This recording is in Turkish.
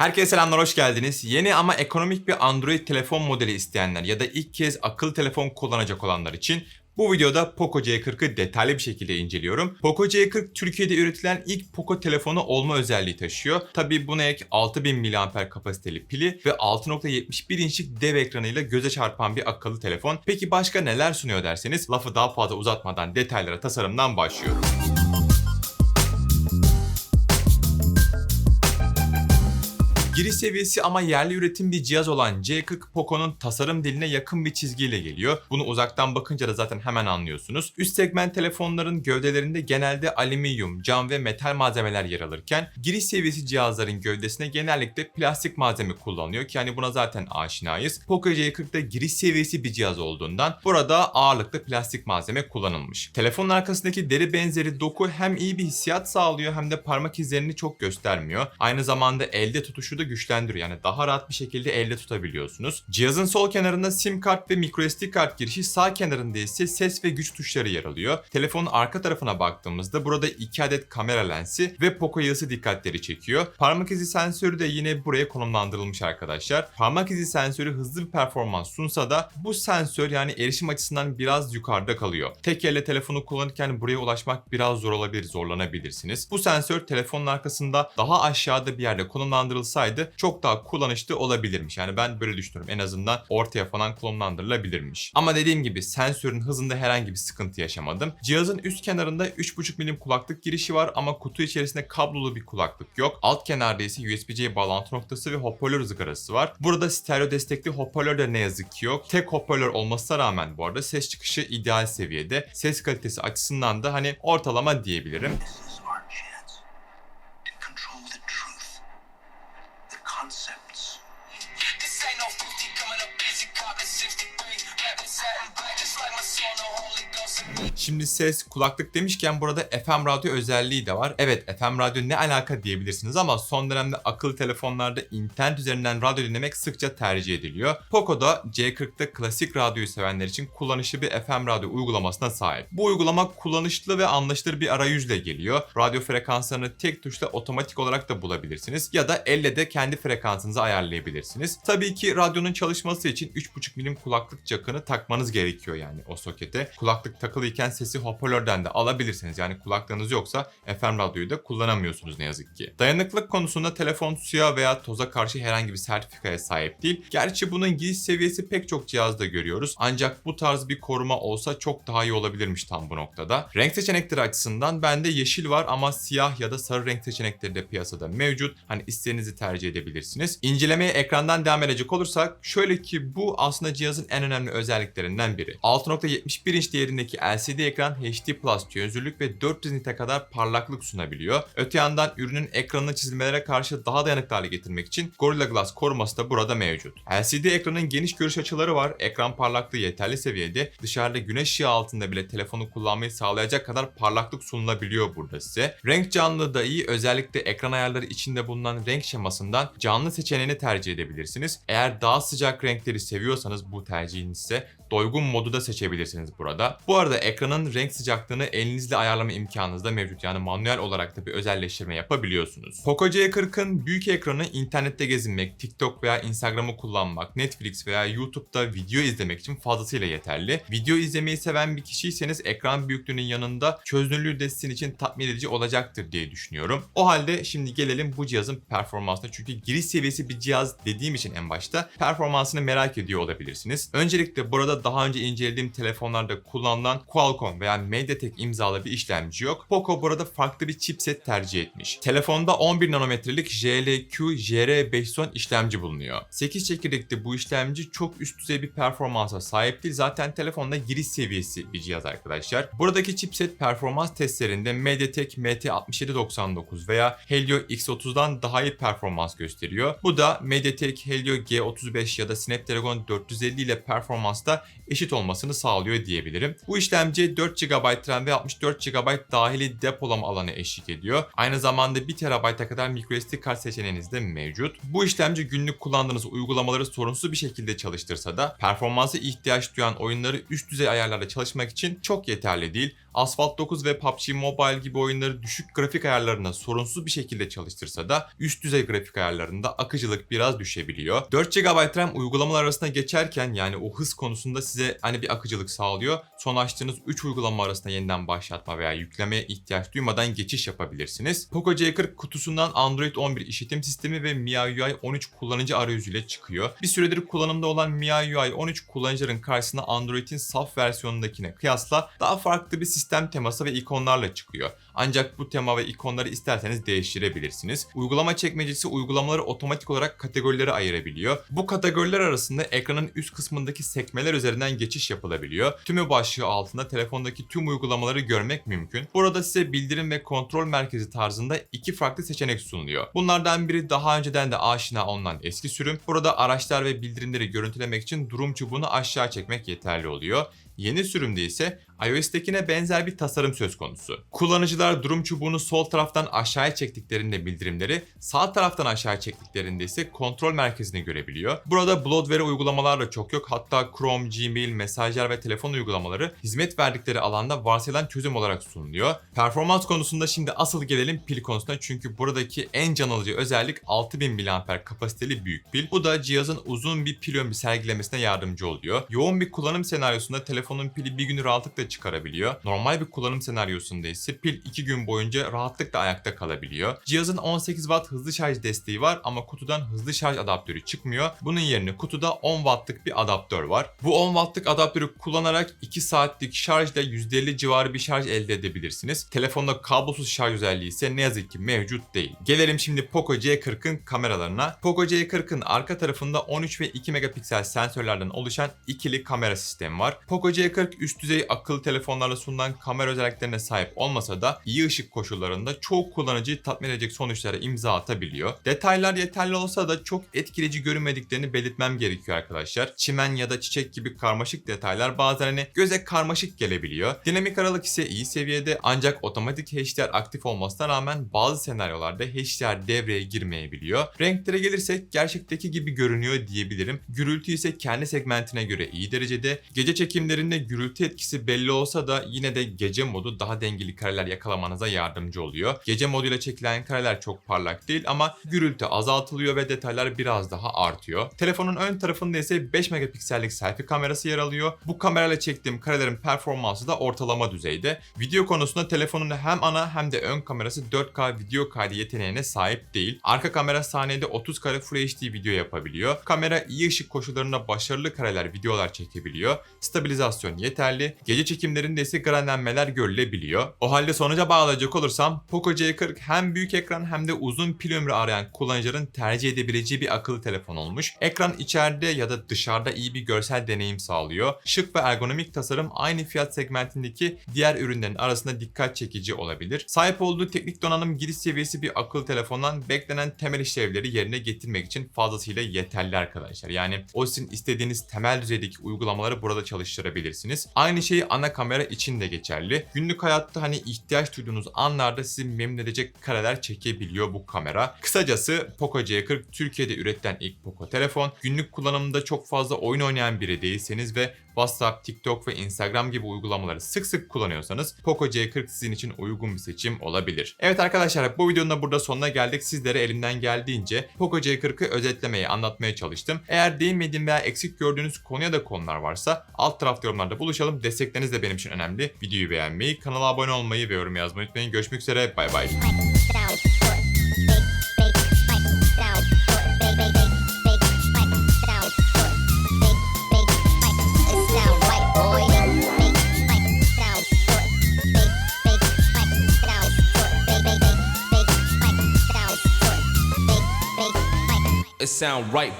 Herkese selamlar, hoş geldiniz. Yeni ama ekonomik bir Android telefon modeli isteyenler ya da ilk kez akıllı telefon kullanacak olanlar için bu videoda Poco C40'ı detaylı bir şekilde inceliyorum. Poco C40 Türkiye'de üretilen ilk Poco telefonu olma özelliği taşıyor. Tabi buna ek 6000 mAh kapasiteli pili ve 6.71 inçlik dev ekranıyla göze çarpan bir akıllı telefon. Peki başka neler sunuyor derseniz lafı daha fazla uzatmadan detaylara tasarımdan başlıyorum. Giriş seviyesi ama yerli üretim bir cihaz olan C40 Poco'nun tasarım diline yakın bir çizgiyle geliyor. Bunu uzaktan bakınca da zaten hemen anlıyorsunuz. Üst segment telefonların gövdelerinde genelde alüminyum, cam ve metal malzemeler yer alırken giriş seviyesi cihazların gövdesine genellikle plastik malzeme kullanılıyor ki hani buna zaten aşinayız. Poco C40'da giriş seviyesi bir cihaz olduğundan burada ağırlıklı plastik malzeme kullanılmış. Telefonun arkasındaki deri benzeri doku hem iyi bir hissiyat sağlıyor hem de parmak izlerini çok göstermiyor. Aynı zamanda elde tutuşu da güçlendiriyor. Yani daha rahat bir şekilde elde tutabiliyorsunuz. Cihazın sol kenarında sim kart ve microSD kart girişi, sağ kenarında ise ses ve güç tuşları yer alıyor. Telefonun arka tarafına baktığımızda burada 2 adet kamera lensi ve Poco yazısı dikkatleri çekiyor. Parmak izi sensörü de yine buraya konumlandırılmış arkadaşlar. Parmak izi sensörü hızlı bir performans sunsa da bu sensör yani erişim açısından biraz yukarıda kalıyor. Tek elle telefonu kullanırken buraya ulaşmak biraz zor olabilir, zorlanabilirsiniz. Bu sensör telefonun arkasında daha aşağıda bir yerde konumlandırılsaydı çok daha kullanışlı olabilirmiş. Yani ben böyle düşünüyorum. En azından ortaya falan konumlandırılabilirmiş. Ama dediğim gibi sensörün hızında herhangi bir sıkıntı yaşamadım. Cihazın üst kenarında 3.5 milim kulaklık girişi var ama kutu içerisinde kablolu bir kulaklık yok. Alt kenarda ise USB-C bağlantı noktası ve hoparlör ızgarası var. Burada stereo destekli hoparlör de ne yazık ki yok. Tek hoparlör olmasına rağmen bu arada ses çıkışı ideal seviyede. Ses kalitesi açısından da hani ortalama diyebilirim. Saturday. Şimdi ses, kulaklık demişken burada FM radyo özelliği de var. Evet FM radyo ne alaka diyebilirsiniz ama son dönemde akıllı telefonlarda internet üzerinden radyo dinlemek sıkça tercih ediliyor. Poco'da C40'da klasik radyoyu sevenler için kullanışlı bir FM radyo uygulamasına sahip. Bu uygulama kullanışlı ve anlaşılır bir arayüzle geliyor. Radyo frekanslarını tek tuşla otomatik olarak da bulabilirsiniz ya da elle de kendi frekansınızı ayarlayabilirsiniz. Tabii ki radyonun çalışması için 3.5 milim kulaklık jackını takmanız gerekiyor yani o sokete. Kulaklık takılıyken sesi hoparlörden de alabilirsiniz. Yani kulaklığınız yoksa FM radyoyu da kullanamıyorsunuz ne yazık ki. Dayanıklılık konusunda telefon suya veya toza karşı herhangi bir sertifikaya sahip değil. Gerçi bunun giriş seviyesi pek çok cihazda görüyoruz. Ancak bu tarz bir koruma olsa çok daha iyi olabilirmiş tam bu noktada. Renk seçenekleri açısından bende yeşil var ama siyah ya da sarı renk seçenekleri de piyasada mevcut. Hani istediğinizi tercih edebilirsiniz. İncelemeye ekrandan devam edecek olursak şöyle ki bu aslında cihazın en önemli özelliklerinden biri. 6.71 inç değerindeki LCD ekran HD Plus çözünürlük ve 400 nite kadar parlaklık sunabiliyor. Öte yandan ürünün ekranını çizilmelere karşı daha dayanıklı hale getirmek için Gorilla Glass koruması da burada mevcut. LCD ekranın geniş görüş açıları var. Ekran parlaklığı yeterli seviyede. Dışarıda güneş ışığı altında bile telefonu kullanmayı sağlayacak kadar parlaklık sunulabiliyor burada size. Renk canlılığı da iyi. Özellikle ekran ayarları içinde bulunan renk şemasından canlı seçeneğini tercih edebilirsiniz. Eğer daha sıcak renkleri seviyorsanız bu tercihinizse doygun modu da seçebilirsiniz burada. Bu arada ekranın renk sıcaklığını elinizle ayarlama imkanınız da mevcut. Yani manuel olarak da bir özelleştirme yapabiliyorsunuz. Poco C40'ın büyük ekranı internette gezinmek, TikTok veya Instagram'ı kullanmak, Netflix veya YouTube'da video izlemek için fazlasıyla yeterli. Video izlemeyi seven bir kişiyseniz ekran büyüklüğünün yanında çözünürlüğü de sizin için tatmin edici olacaktır diye düşünüyorum. O halde şimdi gelelim bu cihazın performansına. Çünkü giriş seviyesi bir cihaz dediğim için en başta performansını merak ediyor olabilirsiniz. Öncelikle burada daha önce incelediğim telefonlarda kullanılan Qualcomm veya MediaTek imzalı bir işlemci yok. Poco burada farklı bir chipset tercih etmiş. Telefonda 11 nanometrelik JLQ JR510 işlemci bulunuyor. 8 çekirdekli bu işlemci çok üst düzey bir performansa sahip değil. Zaten telefonda giriş seviyesi bir cihaz arkadaşlar. Buradaki chipset performans testlerinde MediaTek MT6799 veya Helio X30'dan daha iyi performans gösteriyor. Bu da MediaTek Helio G35 ya da Snapdragon 450 ile performansta eşit olmasını sağlıyor diyebilirim. Bu işlemci 4 GB RAM ve 64 GB dahili depolama alanı eşlik ediyor. Aynı zamanda 1 TB'a kadar microSD kart seçeneğiniz de mevcut. Bu işlemci günlük kullandığınız uygulamaları sorunsuz bir şekilde çalıştırsa da performansa ihtiyaç duyan oyunları üst düzey ayarlarda çalışmak için çok yeterli değil. Asphalt 9 ve PUBG Mobile gibi oyunları düşük grafik ayarlarında sorunsuz bir şekilde çalıştırsa da üst düzey grafik ayarlarında akıcılık biraz düşebiliyor. 4 GB RAM uygulamalar arasında geçerken yani o hız konusunda size hani bir akıcılık sağlıyor. Son açtığınız 3 uygulama arasında yeniden başlatma veya yüklemeye ihtiyaç duymadan geçiş yapabilirsiniz. Poco C40 kutusundan Android 11 işletim sistemi ve MIUI 13 kullanıcı arayüzüyle çıkıyor. Bir süredir kullanımda olan MIUI 13 kullanıcıların karşısına Android'in saf versiyonundakine kıyasla daha farklı bir sistem teması ve ikonlarla çıkıyor. Ancak bu tema ve ikonları isterseniz değiştirebilirsiniz. Uygulama çekmecesi uygulamaları otomatik olarak kategorilere ayırabiliyor. Bu kategoriler arasında ekranın üst kısmındaki sekmeler üzerinden geçiş yapılabiliyor. Tümü başlığı altında telefondaki tüm uygulamaları görmek mümkün. Burada size bildirim ve kontrol merkezi tarzında iki farklı seçenek sunuluyor. Bunlardan biri daha önceden de aşina olunan eski sürüm. Burada araçlar ve bildirimleri görüntülemek için durum çubuğunu aşağı çekmek yeterli oluyor. Yeni sürümde ise iOS'tekine benzer bir tasarım söz konusu. Kullanıcılar durum çubuğunu sol taraftan aşağıya çektiklerinde bildirimleri, sağ taraftan aşağı çektiklerinde ise kontrol merkezini görebiliyor. Burada bloatware uygulamalar da çok yok. Hatta Chrome, Gmail, mesajlar ve telefon uygulamaları hizmet verdikleri alanda varsayılan çözüm olarak sunuluyor. Performans konusunda şimdi asıl gelelim pil konusuna çünkü buradaki en can alıcı özellik 6000 mAh kapasiteli büyük pil. Bu da cihazın uzun bir pil ömrü sergilemesine yardımcı oluyor. Yoğun bir kullanım senaryosunda telefonun pili bir günü rahatlıkla çıkarabiliyor. Normal bir kullanım senaryosunda ise pil 2 gün boyunca rahatlıkla ayakta kalabiliyor. Cihazın 18 Watt hızlı şarj desteği var ama kutudan hızlı şarj adaptörü çıkmıyor. Bunun yerine kutuda 10 Watt'lık bir adaptör var. Bu 10 Watt'lık adaptörü kullanarak 2 saatlik şarjla %50 civarı bir şarj elde edebilirsiniz. Telefonda kablosuz şarj özelliği ise ne yazık ki mevcut değil. Gelelim şimdi Poco C40'ın kameralarına. Poco C40'ın arka tarafında 13 ve 2 megapiksel sensörlerden oluşan ikili kamera sistemi var. Poco C40 üst düzey akıllı telefonlarla sunulan kamera özelliklerine sahip olmasa da iyi ışık koşullarında çoğu kullanıcıyı tatmin edecek sonuçlara imza atabiliyor. Detaylar yeterli olsa da çok etkileyici görünmediklerini belirtmem gerekiyor arkadaşlar. Çimen ya da çiçek gibi karmaşık detaylar bazen hani göze karmaşık gelebiliyor. Dinamik aralık ise iyi seviyede ancak otomatik HDR aktif olmasına rağmen bazı senaryolarda HDR devreye girmeyebiliyor. Renklere gelirsek gerçekteki gibi görünüyor diyebilirim. Gürültü ise kendi segmentine göre iyi derecede. Gece çekimlerinde gürültü etkisi belli olsa da yine de gece modu daha dengeli kareler yakalamanıza yardımcı oluyor. Gece moduyla çekilen kareler çok parlak değil ama gürültü azaltılıyor ve detaylar biraz daha artıyor. Telefonun ön tarafında ise 5 megapiksellik selfie kamerası yer alıyor. Bu kamerayla çektiğim karelerin performansı da ortalama düzeyde. Video konusunda telefonun hem ana hem de ön kamerası 4K video kaydı yeteneğine sahip değil. Arka kamera saniyede 30 kare Full HD video yapabiliyor. Kamera iyi ışık koşullarında başarılı kareler, videolar çekebiliyor. Stabilizasyon yeterli. Gece çekimlerinde ise granlenmeler görülebiliyor. O halde sonuca bağlayacak olursam Poco C40 hem büyük ekran hem de uzun pil ömrü arayan kullanıcıların tercih edebileceği bir akıllı telefon olmuş. Ekran içeride ya da dışarıda iyi bir görsel deneyim sağlıyor. Şık ve ergonomik tasarım aynı fiyat segmentindeki diğer ürünlerin arasında dikkat çekici olabilir. Sahip olduğu teknik donanım giriş seviyesi bir akıllı telefondan beklenen temel işlevleri yerine getirmek için fazlasıyla yeterli arkadaşlar. Yani o sizin istediğiniz temel düzeydeki uygulamaları burada çalıştırabilirsiniz. Aynı şey ana kamera için de geçerli. Günlük hayatta hani duyduğunuz anlarda sizi memnun edecek kareler çekebiliyor bu kamera. Kısacası Poco C40 Türkiye'de üretilen ilk Poco telefon. Günlük kullanımda çok fazla oyun oynayan biri değilseniz ve WhatsApp, TikTok ve Instagram gibi uygulamaları sık sık kullanıyorsanız Poco C40 sizin için uygun bir seçim olabilir. Evet arkadaşlar bu videonun da burada sonuna geldik. Sizlere elimden geldiğince Poco C40'ı özetlemeye, anlatmaya çalıştım. Eğer değinmediğim veya eksik gördüğünüz konuya da konular varsa alt tarafta yorumlarda buluşalım. Destekleriniz de benim için önemli. Videoyu beğenmeyi, kanala abone olmayı ve yorum yazmayı unutmayın. Görüşmek üzere. Bay bay. It sound right.